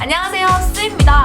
안녕하세요, 스입니다.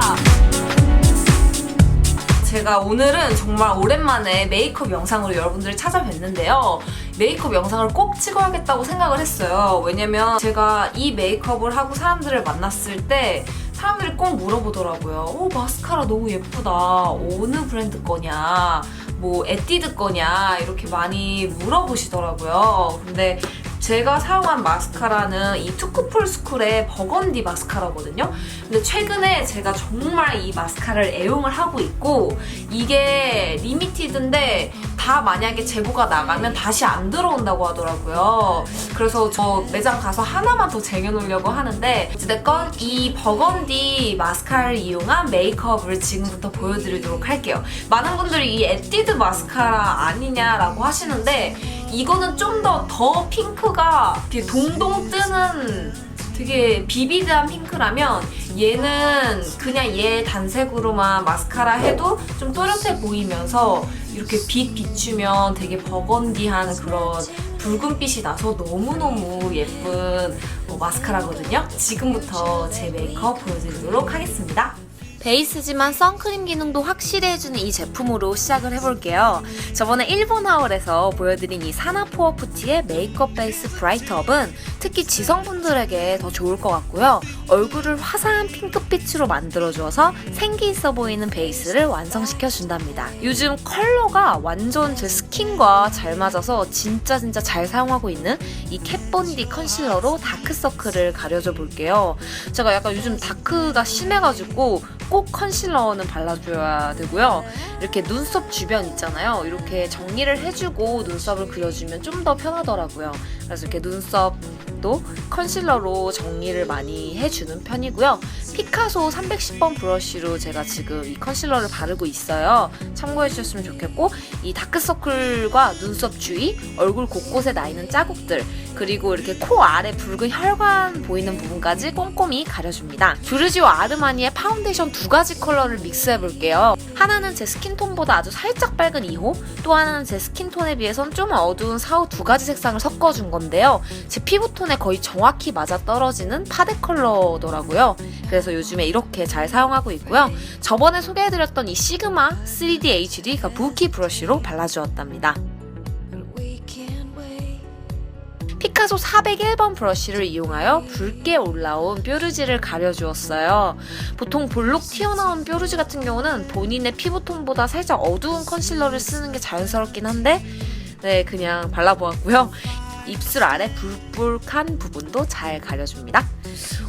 제가 오늘은 정말 오랜만에 메이크업 영상으로 여러분들을 찾아뵀는데요. 메이크업 영상을 꼭 찍어야겠다고 생각을 했어요. 왜냐면 제가 이 메이크업을 하고 사람들을 만났을 때 사람들이 꼭 물어보더라고요. 오, 마스카라 너무 예쁘다. 어느 브랜드 거냐? 뭐, 에뛰드 거냐? 이렇게 많이 물어보시더라고요. 근데 제가 사용한 마스카라는 이 투쿠풀 스쿨의 버건디 마스카라거든요. 근데 최근에 제가 정말 이 마스카라를 애용을 하고 있고 이게 리미티드인데 다 만약에 재고가 나가면 다시 안 들어온다고 하더라고요. 그래서 저 매장 가서 하나만 더 쟁여놓으려고 하는데 어찌됐건 이 버건디 마스카라를 이용한 메이크업을 지금부터 보여드리도록 할게요. 많은 분들이 이 에뛰드 마스카라 아니냐라고 하시는데 이거는 좀 더더 핑크가 이렇게 동동 뜨는 되게 비비드한 핑크라면 얘는 그냥 얘 단색으로만 마스카라 해도 좀 또렷해 보이면서 이렇게 빛 비추면 되게 버건디한 그런 붉은빛이 나서 너무너무 예쁜 어, 마스카라거든요. 지금부터 제 메이크업 보여드리도록 하겠습니다. 베이스지만 선크림 기능도 확실히 해주는 이 제품으로 시작을 해볼게요. 저번에 일본 하울에서 보여드린 이 사나포어푸티의 메이크업 베이스 브라이트업은 특히 지성분들에게 더 좋을 것 같고요. 얼굴을 화사한 핑크빛으로 만들어주어서 생기 있어 보이는 베이스를 완성시켜 준답니다. 요즘 컬러가 완전 제 스킨과 잘 맞아서 진짜 진짜 잘 사용하고 있는 이 캣본디 컨실러로 다크서클을 가려줘 볼게요. 제가 약간 요즘 다크가 심해가지고 꼭 컨실러는 발라줘야 되고요. 이렇게 눈썹 주변 있잖아요. 이렇게 정리를 해주고 눈썹을 그려주면 좀 더 편하더라고요. 그래서 이렇게 눈썹도 컨실러로 정리를 많이 해주는 편이고요. 피카소 310번 브러쉬로 제가 지금 이 컨실러를 바르고 있어요. 참고해 주셨으면 좋겠고 이 다크서클과 눈썹 주위, 얼굴 곳곳에 나 있는 자국들 그리고 이렇게 코 아래 붉은 혈관 보이는 부분까지 꼼꼼히 가려줍니다. 뷰르지오 아르마니의 파운데이션 두 가지 컬러를 믹스해 볼게요. 하나는 제 스킨톤보다 아주 살짝 밝은 2호, 또 하나는 제 스킨톤에 비해선 좀 어두운 4호 두 가지 색상을 섞어준 건데요. 제 피부톤에 거의 정확히 맞아 떨어지는 파데 컬러더라고요. 그래서 요즘에 이렇게 잘 사용하고 있고요. 저번에 소개해드렸던 이 시그마 3D HD가 부키 브러쉬로 발라주었답니다. 피카소 401번 브러쉬를 이용하여 붉게 올라온 뾰루지를 가려주었어요. 보통 볼록 튀어나온 뾰루지 같은 경우는 본인의 피부톤보다 살짝 어두운 컨실러를 쓰는 게 자연스럽긴 한데 네 그냥 발라보았고요. 입술 아래 불불한 부분도 잘 가려줍니다.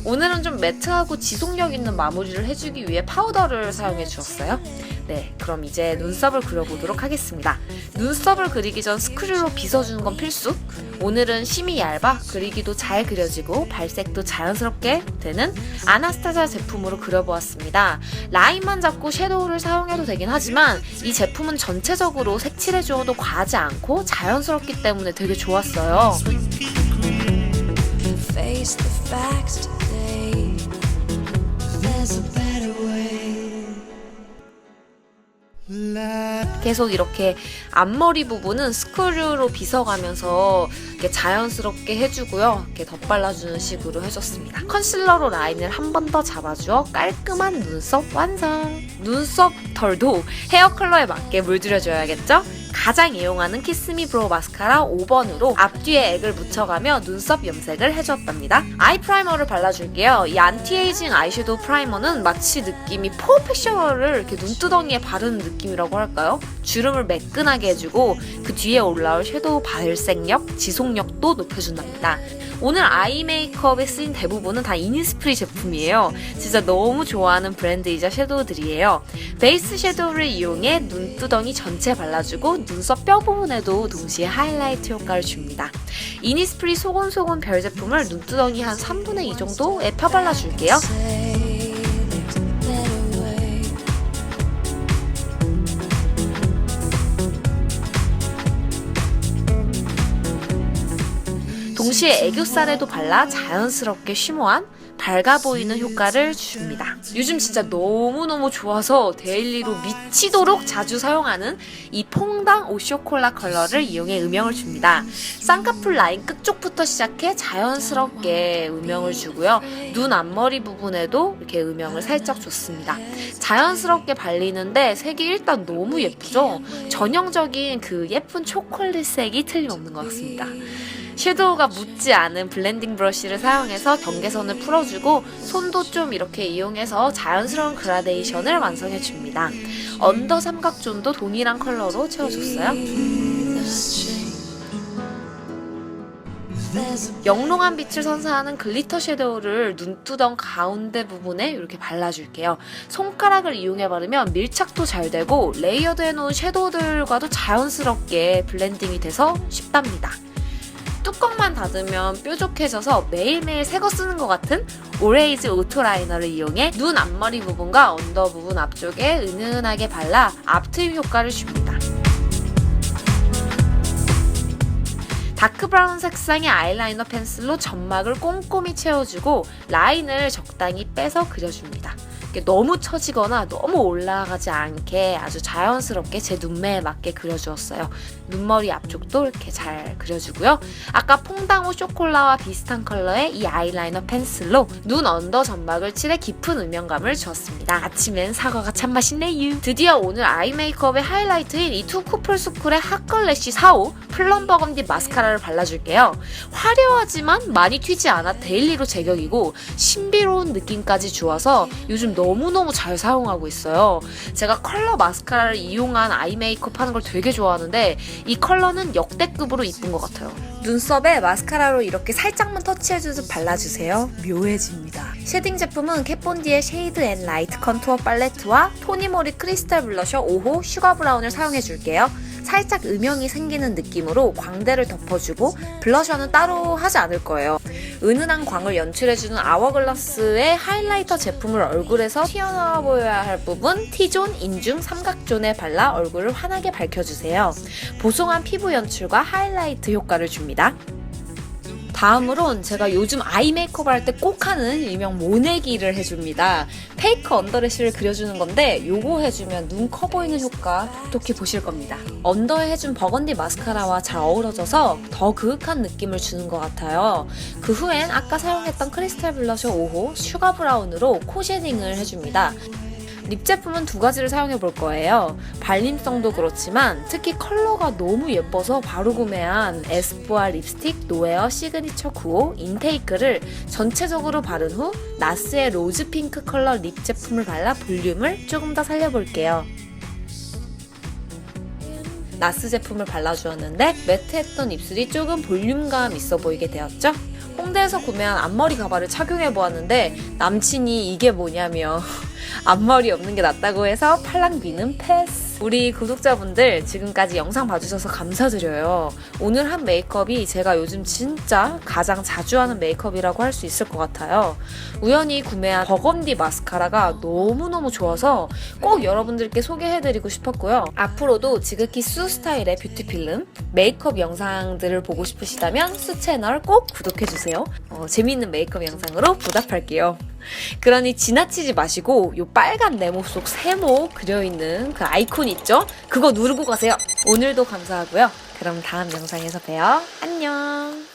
오늘은 좀 매트하고 지속력 있는 마무리를 해주기 위해 파우더를 사용해 주었어요. 네, 그럼 이제 눈썹을 그려보도록 하겠습니다. 눈썹을 그리기 전 스크류로 빗어주는 건 필수. 오늘은 심이 얇아 그리기도 잘 그려지고 발색도 자연스럽게 되는 아나스타자 제품으로 그려보았습니다. 라인만 잡고 섀도우를 사용해도 되긴 하지만 이 제품은 전체적으로 색칠해 주어도 과하지 않고 자연스럽기 때문에 되게 좋았어요. a 계속 이렇게 앞머리 부분은 스크류로 빗어가면서 이렇게 자연스럽게 해주고요. 이렇게 덧발라주는 식으로 해줬습니다. 컨실러로 라인을 한 번 더 잡아주어 깔끔한 눈썹 완성! 눈썹 털도 헤어 컬러에 맞게 물들여줘야겠죠? 가장 이용하는 키스미 브로우 마스카라 5번으로 앞뒤에 액을 묻혀가며 눈썹 염색을 해주었답니다. 아이 프라이머를 발라줄게요. 이 안티에이징 아이섀도우 프라이머는 마치 느낌이 퍼펙셔널을 이렇게 눈두덩이에 바르는 느낌이라고 할까요? 주름을 매끈하게 해주고 그 뒤에 올라올 섀도우 발색력, 지속력도 높여준답니다. 오늘 아이 메이크업에 쓰인 대부분은 다 이니스프리 제품이에요. 진짜 너무 좋아하는 브랜드이자 섀도우들이에요. 베이스 섀도우를 이용해 눈두덩이 전체 발라주고 눈썹 뼈 부분에도 동시에 하이라이트 효과를 줍니다. 이니스프리 소곤소곤 별 제품을 눈두덩이 한 3분의 2 정도에 펴발라줄게요. 동시에 애교살에도 발라 자연스럽게 쉬머한 밝아 보이는 효과를 줍니다. 요즘 진짜 너무너무 좋아서 데일리로 미치도록 자주 사용하는 이 퐁당 오쇼콜라 컬러를 이용해 음영을 줍니다. 쌍꺼풀 라인 끝쪽부터 시작해 자연스럽게 음영을 주고요. 눈 앞머리 부분에도 이렇게 음영을 살짝 줬습니다. 자연스럽게 발리는데 색이 일단 너무 예쁘죠? 전형적인 그 예쁜 초콜릿색이 틀림없는 것 같습니다. 섀도우가 묻지 않은 블렌딩 브러쉬를 사용해서 경계선을 풀어주고 손도 좀 이렇게 이용해서 자연스러운 그라데이션을 완성해줍니다. 언더 삼각존도 동일한 컬러로 채워줬어요. 영롱한 빛을 선사하는 글리터 섀도우를 눈두덩 가운데 부분에 이렇게 발라줄게요. 손가락을 이용해 바르면 밀착도 잘 되고 레이어드 해놓은 섀도우들과도 자연스럽게 블렌딩이 돼서 쉽답니다. 뚜껑만 닫으면 뾰족해져서 매일매일 새거 쓰는 것 같은 오레이즈 오토 라이너를 이용해 눈 앞머리 부분과 언더 부분 앞쪽에 은은하게 발라 앞트임 효과를 줍니다. 다크 브라운 색상의 아이라이너 펜슬로 점막을 꼼꼼히 채워주고 라인을 적당히 빼서 그려줍니다. 너무 처지거나 너무 올라가지 않게 아주 자연스럽게 제 눈매에 맞게 그려주었어요. 눈머리 앞쪽도 이렇게 잘 그려주고요. 아까 퐁당호 쇼콜라와 비슷한 컬러의 이 아이라이너 펜슬로 눈 언더 점막을 칠해 깊은 음영감을 주었습니다. 아침엔 사과가 참 맛있네요. 드디어 오늘 아이 메이크업의 하이라이트인 이 투쿠플스쿨의 핫걸래쉬 4호 플럼 버건디 마스카라를 발라줄게요. 화려하지만 많이 튀지 않아 데일리로 제격이고 신비로운 느낌까지 주어서 요즘 너무너무 잘 사용하고 있어요. 제가 컬러 마스카라를 이용한 아이 메이크업 하는 걸 되게 좋아하는데 이 컬러는 역대급으로 이쁜 것 같아요. 눈썹에 마스카라로 이렇게 살짝만 터치해줘서 발라주세요. 묘해집니다. 쉐딩 제품은 캣본디의 쉐이드 앤 라이트 컨투어 팔레트와 토니모리 크리스탈 블러셔 5호 슈가 브라운을 사용해줄게요. 살짝 음영이 생기는 느낌으로 광대를 덮어주고 블러셔는 따로 하지 않을 거예요. 은은한 광을 연출해주는 아워글라스의 하이라이터 제품을 얼굴에서 튀어나와 보여야 할 부분 T존, 인중, 삼각존에 발라 얼굴을 환하게 밝혀주세요. 보송한 피부 연출과 하이라이트 효과를 줍니다. 다음으론 제가 요즘 아이 메이크업 할 때 꼭 하는 일명 모내기를 해줍니다. 페이크 언더래쉬를 그려주는 건데 요거 해주면 눈 커 보이는 효과 톡톡히 보실 겁니다. 언더에 해준 버건디 마스카라와 잘 어우러져서 더 그윽한 느낌을 주는 것 같아요. 그 후엔 아까 사용했던 크리스탈 블러셔 5호 슈가 브라운으로 코 쉐딩을 해줍니다. 립 제품은 두 가지를 사용해 볼 거예요. 발림성도 그렇지만 특히 컬러가 너무 예뻐서 바로 구매한 에스쁘아 립스틱 노에어 시그니처 9호 인테이크를 전체적으로 바른 후 나스의 로즈 핑크 컬러 립 제품을 발라 볼륨을 조금 더 살려볼게요. 나스 제품을 발라주었는데 매트했던 입술이 조금 볼륨감 있어 보이게 되었죠? 홍대에서 구매한 앞머리 가발을 착용해 보았는데 남친이 이게 뭐냐며 앞머리 없는 게 낫다고 해서 팔랑귀는 패스. 우리 구독자분들 지금까지 영상 봐주셔서 감사드려요. 오늘 한 메이크업이 제가 요즘 진짜 가장 자주 하는 메이크업이라고 할 수 있을 것 같아요. 우연히 구매한 버건디 마스카라가 너무너무 좋아서 꼭 여러분들께 소개해드리고 싶었고요. 앞으로도 지극히 수 스타일의 뷰티 필름, 메이크업 영상들을 보고 싶으시다면 수 채널 꼭 구독해주세요. 어, 재미있는 메이크업 영상으로 보답할게요. 그러니 지나치지 마시고 요 빨간 네모 속 세모 그려있는 그 아이콘 있죠? 그거 누르고 가세요. 오늘도 감사하고요. 그럼 다음 영상에서 봬요. 안녕.